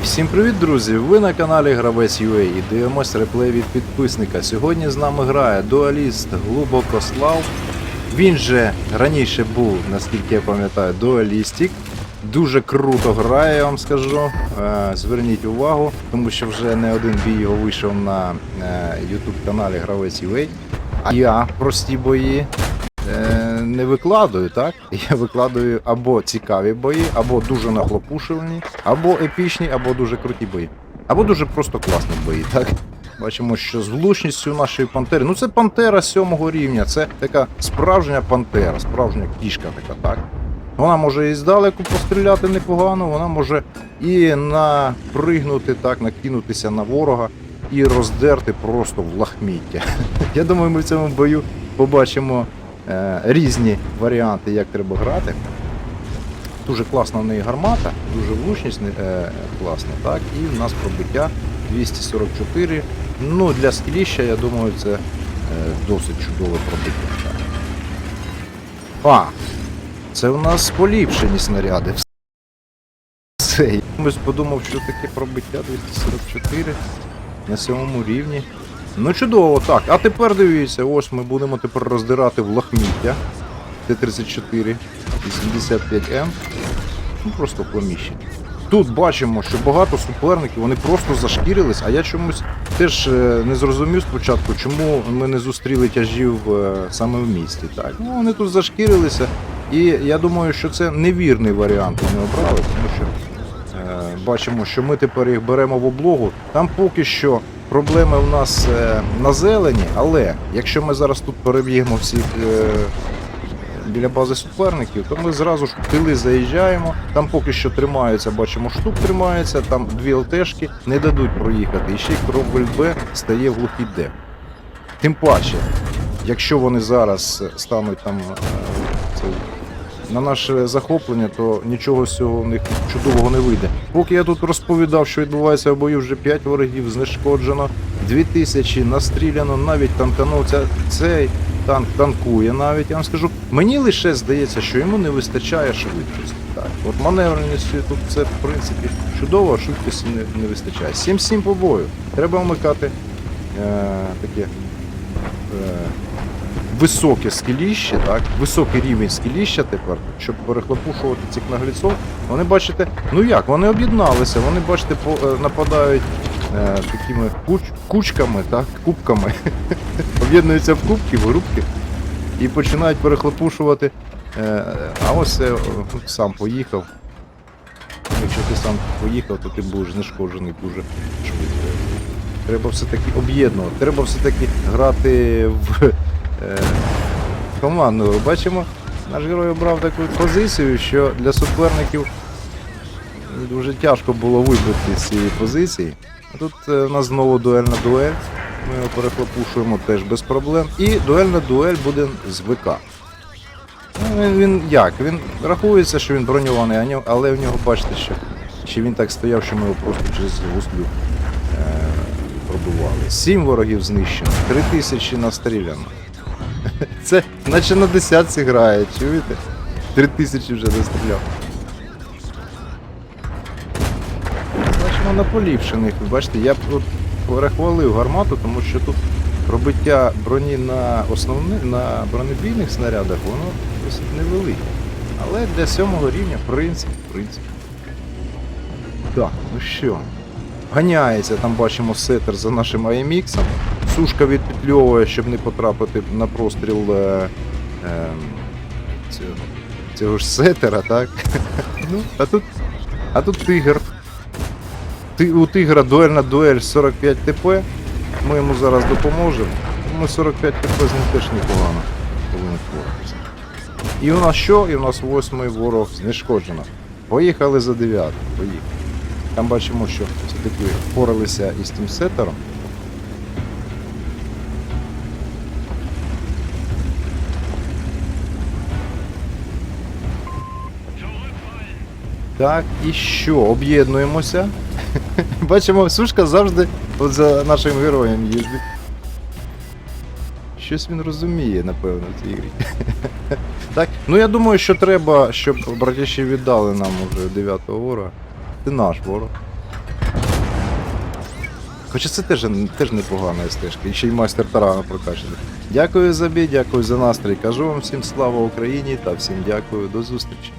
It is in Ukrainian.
всім привіт, друзі! Ви на каналі Гравець UA і дивимось реплей від підписника. Сьогодні з нами грає дуаліст Глубокослав. Він же раніше був, наскільки я пам'ятаю, дуалістик. Дуже круто грає, я вам скажу. Е, Зверніть увагу, тому що вже не один бій його вийшов на е, YouTube каналі Гравець UA. А я прості бої е, не викладую, так? Я викладую або цікаві бої, або дуже нахлопушувальні, або епічні, або дуже круті бої. Або дуже просто класні бої, так? Бачимо, що з влучністю нашої пантери. Ну це пантера сьомого рівня, це така справжня пантера, справжня кішка така, так? Вона може і здалеку постріляти непогано, вона може і напригнути, так, накинутися на ворога і роздерти просто в лахміття. Я думаю, ми в цьому бою побачимо е, різні варіанти, як треба грати. Дуже класна в неї гармата, дуже влучність е, класна, так, і в нас пробиття 244. Ну, для скіліща, я думаю, це е, досить чудове пробиття. Так. А, це у нас поліпшені снаряди. Все. Я подумав, що таке пробиття 244 на сьомому рівні. Ну чудово, так. А тепер дивіться, ось ми будемо тепер роздирати в лахміття. Т-34, 85М. Ну просто в поміщенні. Тут бачимо, що багато суперників, вони просто зашкірились, а я чомусь теж е, не зрозумів спочатку, чому ми не зустріли тяжів е, саме в місті. Так, ну вони тут зашкірилися, і я думаю, що це невірний варіант вони обрали, тому що е, бачимо, що ми тепер їх беремо в облогу. Там поки що проблеми в нас е, на зелені, але якщо ми зараз тут переб'ємо всіх. Е, біля бази суперників, то ми зразу ж в тили заїжджаємо. Там поки що тримаються, бачимо, штук тримається, там дві ЛТшки не дадуть проїхати. І ще кровель Б стає в глухий Д. Тим паче, якщо вони зараз стануть там е, на наше захоплення, то нічого з цього в них чудового не вийде. Поки я тут розповідав, що відбувається в бою, вже 5 ворогів знешкоджено, 2000 настріляно, навіть танкановця цей танк танкує навіть. Я вам скажу, мені лише здається, що йому не вистачає швидкості. Так, от маневреності тут це в принципі чудово, а швидкості не, не вистачає. 7-7 по бою. Треба вмикати е, таке. Е, високе скеліще, так, високий рівень скеліща тепер, щоб перехлопушувати цих нагліцов. Вони бачите, ну як, вони об'єдналися, вони, бачите, по, е, нападають е, такими куч, кучками, так, кубками. Об'єднуються в кубки, в групки і починають перехлопушувати. Е, а ось е, сам поїхав. Якщо ти сам поїхав, то ти будеш знешкоджений дуже швидко. Треба все-таки об'єднувати. Треба все-таки грати в е. Бачимо, наш герой обрав таку позицію, що для суперників дуже тяжко було вибити з цієї позиції. Тут е, у нас знову дуельна дуель. Ми його перехлопушуємо теж без проблем. І дуельна дуель буде з ВК. Ну, він, він як? Він рахується, що він броньований, але в нього бачите, що чи він так стояв, що ми його просто через гуслю е, пробивали. Сім ворогів знищено, три тисячі настріляно. Це наче на десятці грає, чуєте? Три тисячі вже настріляв. Бачимо на поліпшених. Бачите, я тут перехвалив гармату, тому що тут пробиття броні на основних, на бронебійних снарядах, воно досить невелике. Але для сьомого рівня, в принципі. Так, ну що. Ганяється, там бачимо сетер за нашим AMX. Сушка відпетльовує, щоб не потрапити на простріл е, е, цього, цього ж сетера, так? ну, а тут, а тут тигр. Ти, у тигра дуельна дуель 45 ТП. Ми йому зараз допоможемо. Ми 45 ТП з ним теж непогано повинні впоратися. І у нас що? І у нас восьмий ворог знешкоджено. Поїхали за дев'ятим. Поїхали. Там бачимо, що все-таки впоралися із тим сетером. Так, і що? Об'єднуємося. Бачимо, сушка завжди от за нашим героєм їздить. Щось він розуміє, напевно, в цій грі. так, ну я думаю, що треба, щоб братіші віддали нам уже дев'ятого ворога. Це наш ворог. Хоча це теж, теж непогана стежка, і ще й майстер тарана прокачаний. Дякую за бій, дякую за настрій. Кажу вам всім слава Україні та всім дякую, до зустрічі.